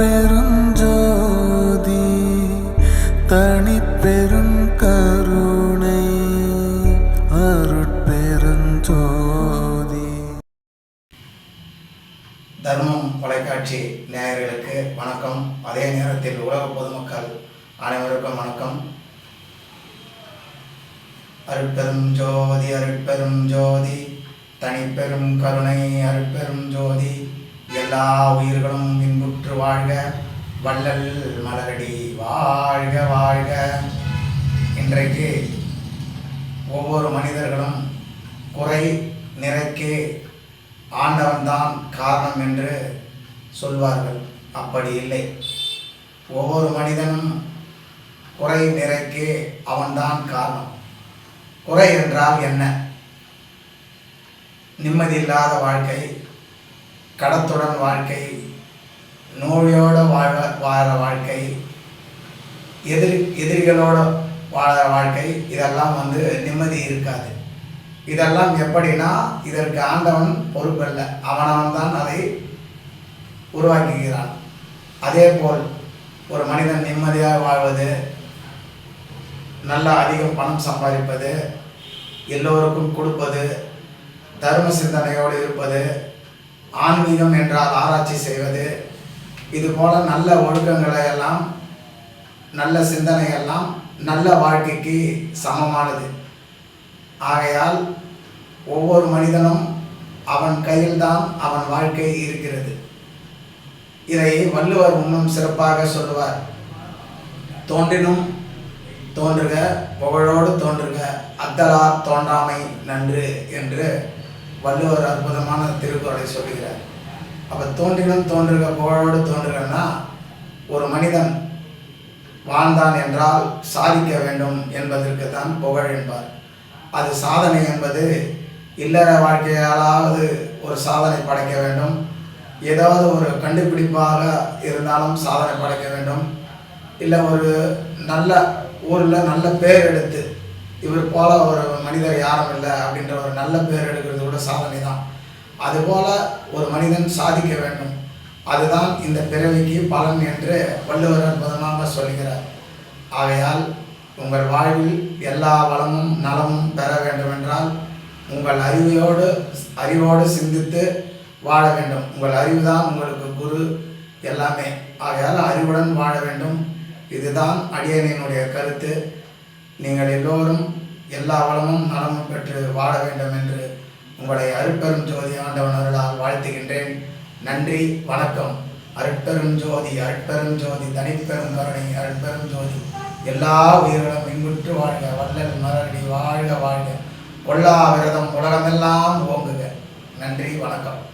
அருட்பெருஞ்சோதி தனிப்பெரும் கருணை அருட்பெருஞ்சோதி. தர்மம் தொலைக்காட்சி நேயர்களுக்கு வணக்கம். அதே நேரத்தில் உலக பொதுமக்கள் அனைவருக்கும் வணக்கம். அருட்பெரும் ஜோதி அருட்பெரும் ஜோதி தனிப்பெரும் கருணை அருட்பெரும் ஜோதி எல்லா உயிர்களும் இன்புற்று வாழ்க. வள்ளல் மலரடி வாழ்க வாழ்க. இன்றைக்கு ஒவ்வொரு மனிதர்களும் குறை நிறைக்கு ஆண்டவன்தான் காரணம் என்று சொல்வார்கள். அப்படி இல்லை. ஒவ்வொரு மனிதனும் குறை நிறைக்கு அவன்தான் காரணம். குறை என்றால் என்ன? நிம்மதியில்லாத வாழ்க்கை கடத்துடன் வாழ்க்கை நோயோடு வாழ வாழ வாழ்க்கை எதிரி எதிரிகளோடு வாழ வாழ்க்கை இதெல்லாம் வந்து நிம்மதி இருக்காது. இதெல்லாம் எப்படின்னா இதற்கு ஆண்டவன் பொறுப்பல்ல. அவனவன் தான் அதை உருவாக்குகிறான். அதே போல் ஒரு மனிதன் நிம்மதியாக வாழ்வது நல்லா அதிகம் பணம் சம்பாதிப்பது எல்லோருக்கும் கொடுப்பது தர்ம சிந்தனையோடு இருப்பது ஆன்மீகம் என்றால் ஆராய்ச்சி செய்வது. இது போல நல்ல ஒழுக்கங்களை எல்லாம் நல்ல சிந்தனை எல்லாம் நல்ல வாழ்க்கைக்கு சமமானது. ஆகையால் ஒவ்வொரு மனிதனும் அவன் கையில்தான் அவன் வாழ்க்கை இருக்கிறது. இதை வள்ளுவர் இன்னும் சிறப்பாக சொல்லுவார். தோன்றினும் தோன்றுக புகழோடு தோன்றுக அத்தலார் தோன்றாமை நன்று என்று வள்ளுவர் அற்புதமான திருக்குறளை சொல்லுகிறார். அப்போ தோன்றினும் தோன்றுக புகழோடு தோன்றுகன்னா ஒரு மனிதன் வாழ்ந்தான் என்றால் சாதிக்க வேண்டும் என்பதற்கு தான் புகழ் என்பார். அது சாதனை என்பது இல்லற வாழ்க்கையாலாவது ஒரு சாதனை படைக்க வேண்டும். ஏதாவது ஒரு கண்டுபிடிப்பாக இருந்தாலும் சாதனை படைக்க வேண்டும். இல்லை ஒரு நல்ல ஊரில் நல்ல பேர் எடுத்து இவர் போல ஒரு மனிதர் யாரும் இல்லை அப்படின்ற ஒரு நல்ல பேர் எடுக்கிறது கூட சாதனை தான். அதுபோல ஒரு மனிதன் சாதிக்க வேண்டும். அதுதான் இந்த பிறவிக்கு பலன் என்று வள்ளுவர் அற்புதமாக சொல்கிறார். ஆகையால் உங்கள் வாழ்வில் எல்லா வளமும் நலமும் பெற வேண்டுமென்றால் உங்கள் அறிவையோடு அறிவோடு சிந்தித்து வாழ வேண்டும். உங்கள் அறிவு தான் உங்களுக்கு குரு எல்லாமே. ஆகையால் அறிவுடன் வாழ வேண்டும். இதுதான் அடியனினுடைய கருத்து. நீங்கள் எல்லோரும் எல்லா வளமும் நலமும் பெற்று வாழ வேண்டும் என்று உங்களை அருட்பெரும் ஜோதி ஆண்டவனர்களால் வாழ்த்துகின்றேன். நன்றி வணக்கம். அருட்பெரும் ஜோதி அருட்பெரும் ஜோதி தனிப்பெரும் கருணை அருட்பெரும் ஜோதி. எல்லா உயிர்களும் இன்புற்று வாழ்க வள்ளல் மலரடி வாழ்க வாழ்க. கொல்லா விரதம் உலகமெல்லாம் ஓங்குக. நன்றி வணக்கம்.